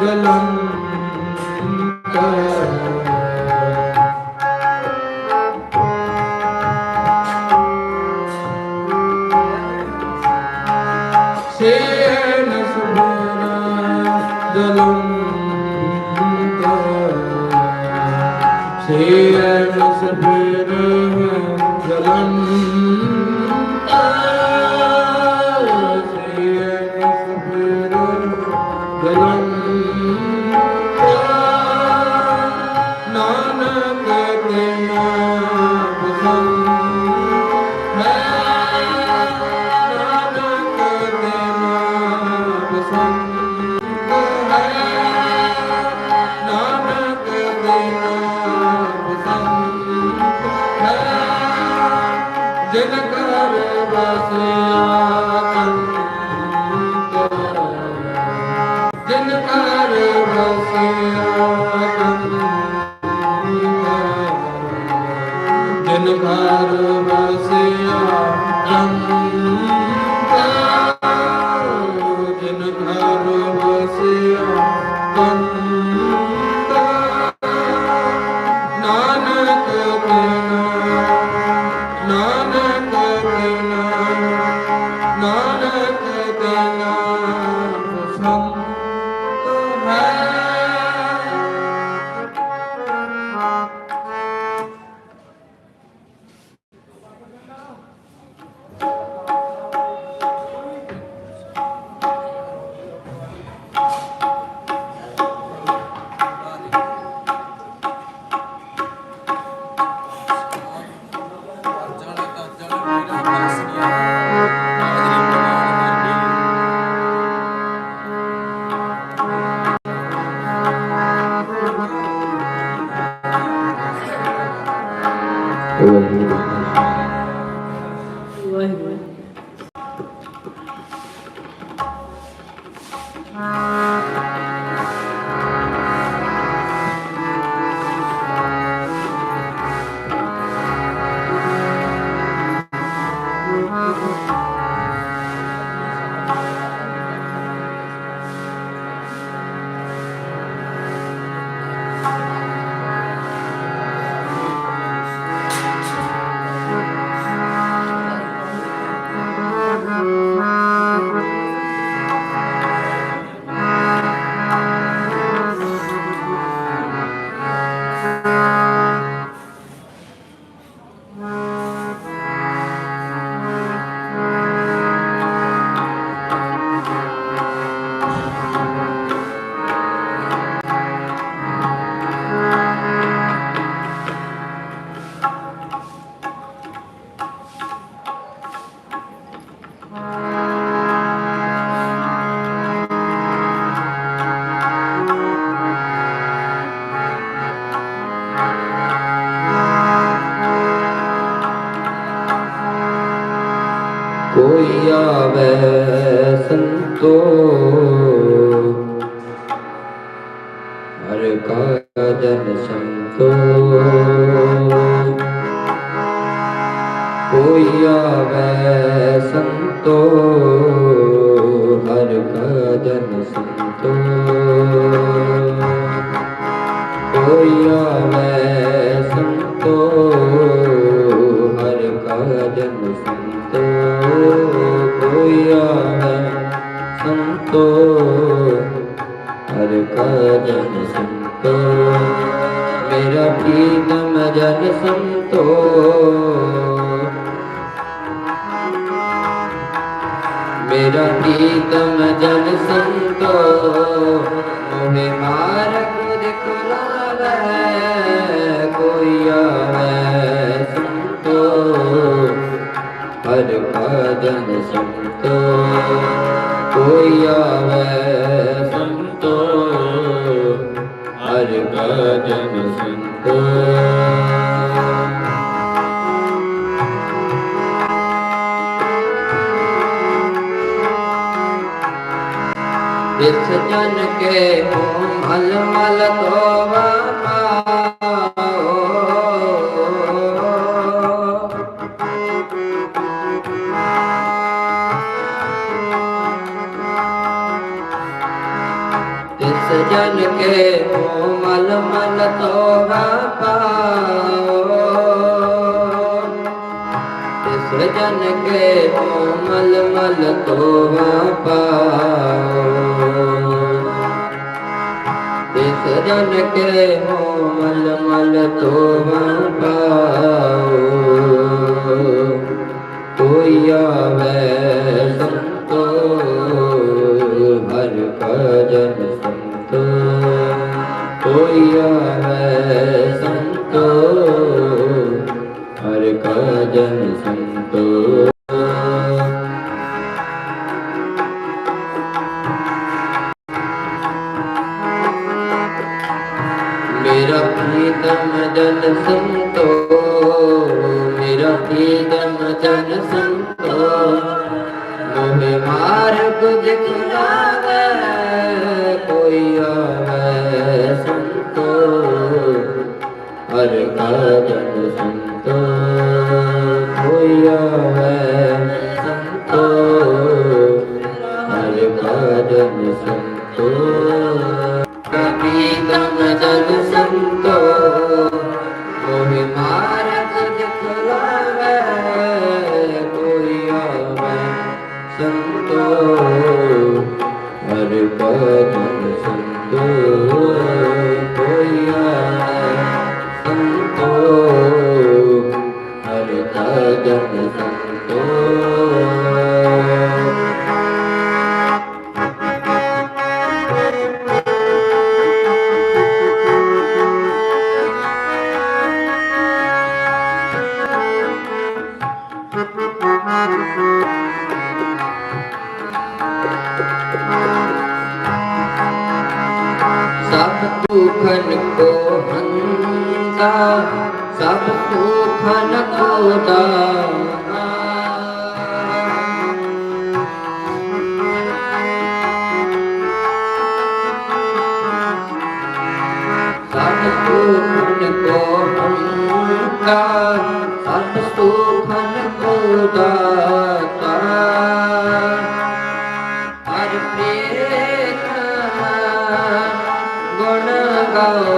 मङ्गलम् ਨਾਨਕ ਤਨ ਨਾਨਕ ਤਨ And. ਕਾ ਜਨ ਸੰਤੋ ਕੋਈ ਆਵੇ ਸੰਤੋ ਹਰ ਕਾ ਜਨ ਸੰਤੋ ਕੋਈ ਆਵੇ ਮੇਰਾ ਪ੍ਰੀਤਮ ਜਨ ਸੰਤੋ, ਮੋਹਿ ਮਾਰਗ ਦਿਖਲਾਵੇ ਕੋਈ ਆਵੇ ਸੰਤੋ। ਹਰ ਭਜਨ ਸੰਤੋ, ਕੋਈ ਆਵੇ ਸੰਤੋ। ਹਰ ਭਜਨ ਸੰਤੋ। ਇਸ ਜਨ ਕੇ ਹੋ ਮਲ ਮਲ ਤੋਵਾ ਪਾਓ। ਜਨ ਕੇ ਹੋ ਮਲ ਮਲ ਤੋਵਾ ਜਨ ਕੇ ਹੋ ਮਲ ਮਲ ਤੋਵਾ ਪਾਓ। ਜਨ ਕੇ ਹੋ ਮਲ ਮਲ ਤੋਵਾ ਕੋਈ ਆਵੇ ਸਭ ਦੁਖਨ ਕੋ ਹੰਦਾ ਸਭ ਦੁਖਨ ਕੋ ਦਾਤਾ ਸਭ ਦੁਖਨ ਕੋ ਹੰਦਾ ਸਭ ਦੁਖਨ ਕੋ Colorado.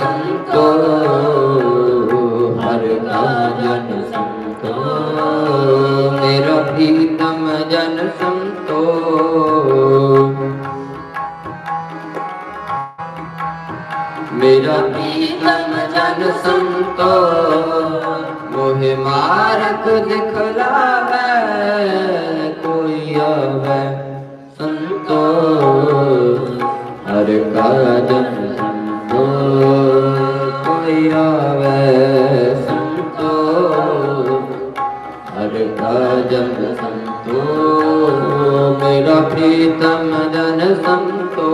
ਸੰਤੋ ਹਰ ਕਾ ਜਨ ਸੰਤੋ। ਮੇਰਾ ਪ੍ਰੀਤਮ ਜਨ ਸੰਤੋ। ਮੇਰਾ ਪ੍ਰੀਤਮ ਜਨ ਸੰਤੋ। ਮੋਹਿ ਮਾਰਗ ਦਿਖਲਾਵੇ ਕੋਈ ਆਵੇ ਸੰਤੋ। ਹਰ ਕਾ ਜਨ ਜਪ ਸੰਤੋ ਮੇਰਾ ਪ੍ਰੀਤਮ ਜਨ ਸੰਤੋ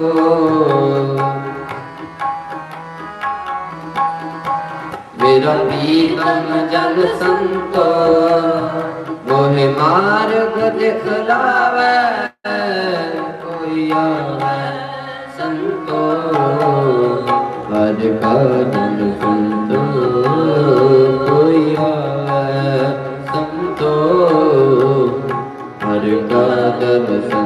ਮੇਰਾ ਪ੍ਰੀਤਮ ਜਨ ਸੰਤੋ ਮੋਹਿ ਮਾਰਗ ਦਿਖਲਾਵੇ ਕੋਈ ਆਵੇ ਸੰਤੋ ਹਰ ਕਾਜ ਜਨ ਸੰਤੋ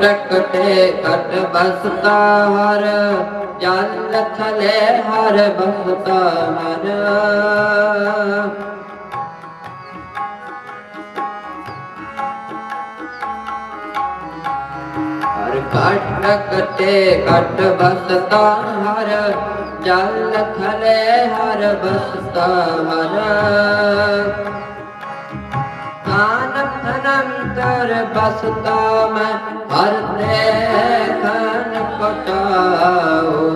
ਘਟ ਕਟੇ ਕਟ ਬਸਤਾ ਹਰ ਜਲ ਥਲੇ ਹਰ ਬਸਤਾ ਹਰ ਹਰ ਘਟ ਕਟੇ ਕਟ ਬਸਤਾ ਹਰ ਜਲ ਥਲੇ ਹਰ ਬਸਤਾ ਹਰ ਨਾਨਕ ਅਨੰਤਰ ਬਸਤਾ ਮੈਂ ਹਰ ਦੇਖਨ ਪਟਾਓ।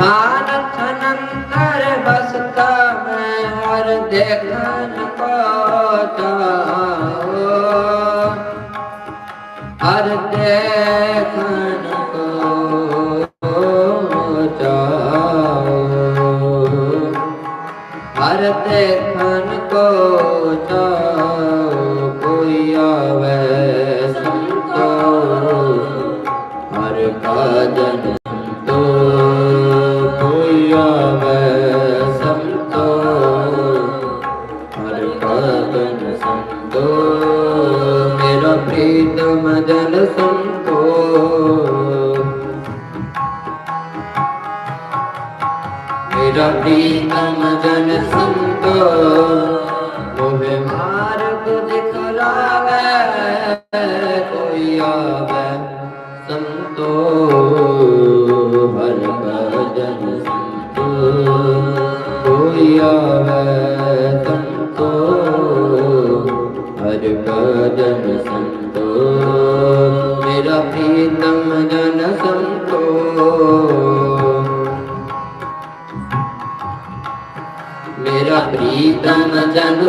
ਨਾਨਕ ਅਨੰਤਰ ਬਸਤਾ ਮੈਂ ਹਰ ਦੇ ਪਟਾਓ ਆਵੇ ਸੰਤੋ ਹਰ ਕਦਨ ਸੰਤੋ ਮੇਰਾ ਪ੍ਰੀਤਮ ਜਨ ਸੰਤੋ ਮੇਰਾ ਪ੍ਰੀਤਮ ਜਨ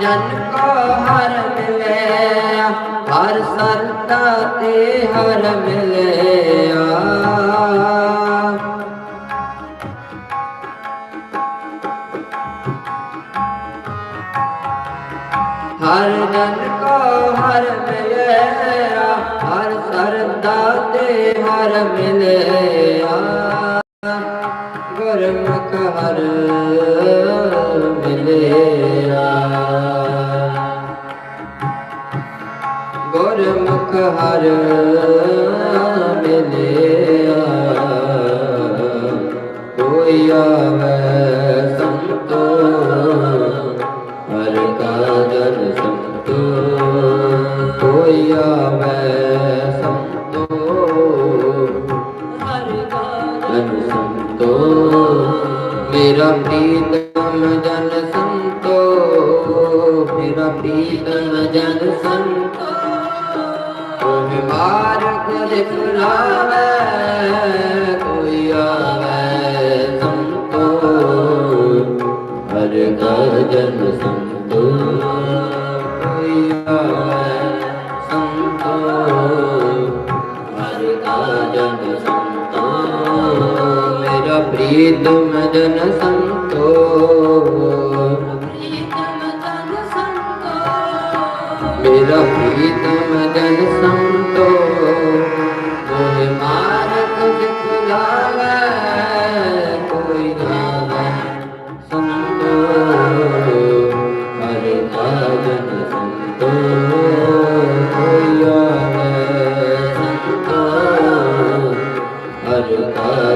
ਜਨ ਕੋ ਹਰ ਮਿਲੇ ਹਰ ਸਰਤਾ ਤੇ ਹਰ ਮਿਲਿਆ। ਹਰ ਜਨ ਕੋ ਹਰ ਮਿਲਿਆ, ਹਰ ਸਰਦਾ ਤੇ ਹਰ ਮਿਲਿਆ। ਹਰ ਮਿਲਿਆ ਗੁਰਮੁਖ ਹਰ ਮਿਲਿਆ ਕੋਈ ਆਵੇ ਸੰਤੋ ਹਰ ਕਾ ਜਨ ਸੰਤੋ। ਕੋਈ ਆਵੇ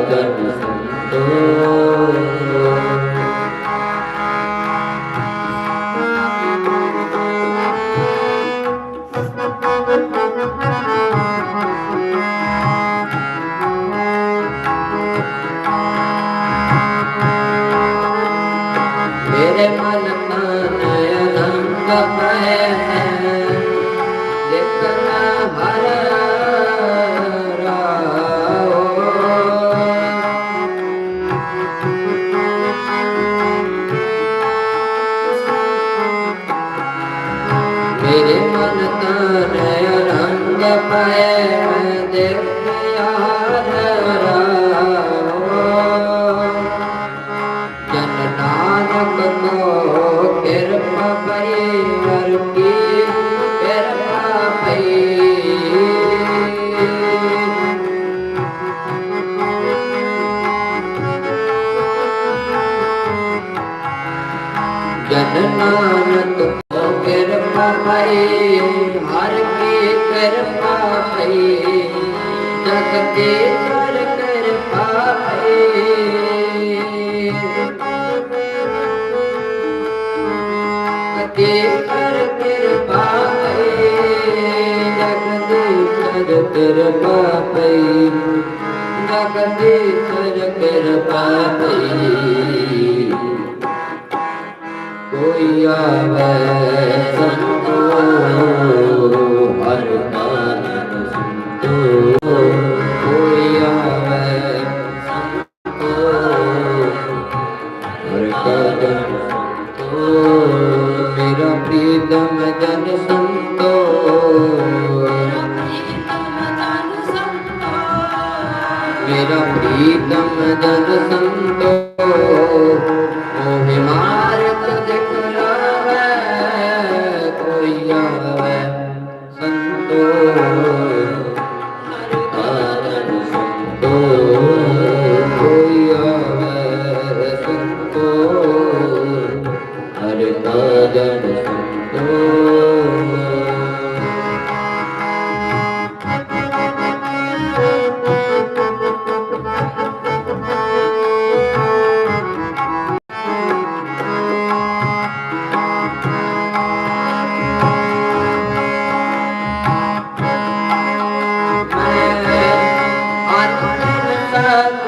Thank you. ਮੇਰੇ ਮਨ ਤਾਰੇ ਰੰਗ ਪਏ ਦੇਖਿਆ ਹਰ ਹਰੇ ਹਰ ਕੇ ਕਿਰਪਾ ਭਈ। ਜਗ ਕੇ ਸਰ ਕਿਰਪਾ ਭਈ। ਕਤੇ ਸਰ ਕਿਰਪਾ ਭਈ। ਜਗ ਦੇ ਸਰ ਕਿਰਪਾ ਭਈ। ਜਗ ਦੇ ਸਰ ਕਿਰਪਾ ਭਈ। ਕੋਈ ਆਵੇ Amén. আল্লাহ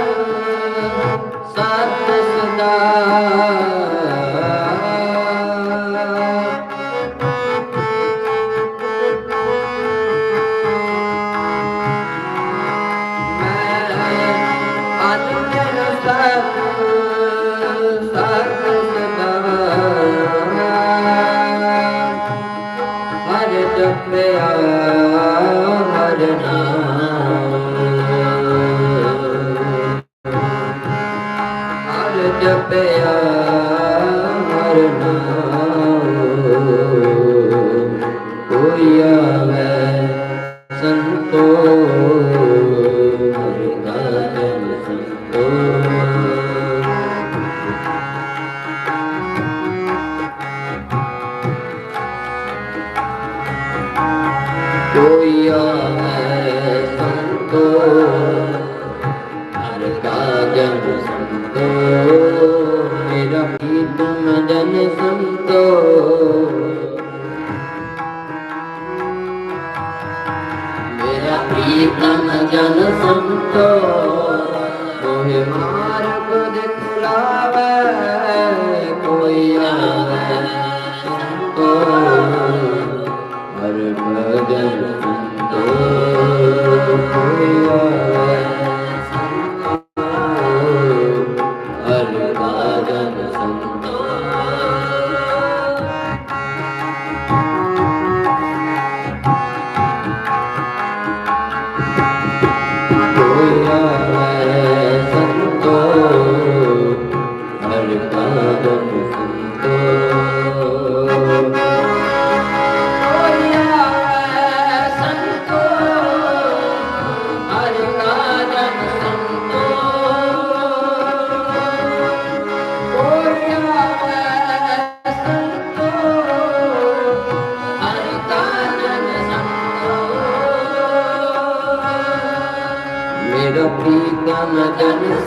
ਪ੍ਰੀਤਮ ਜਨ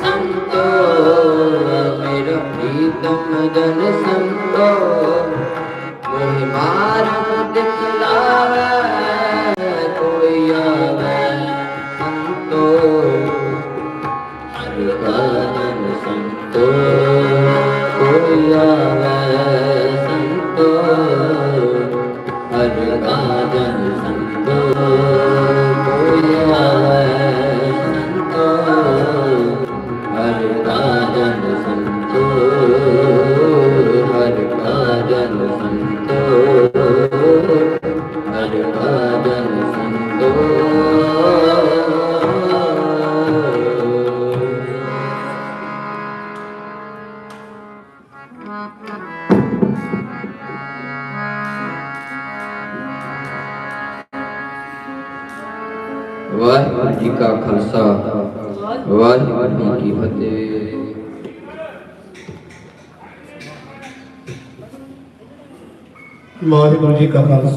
capaz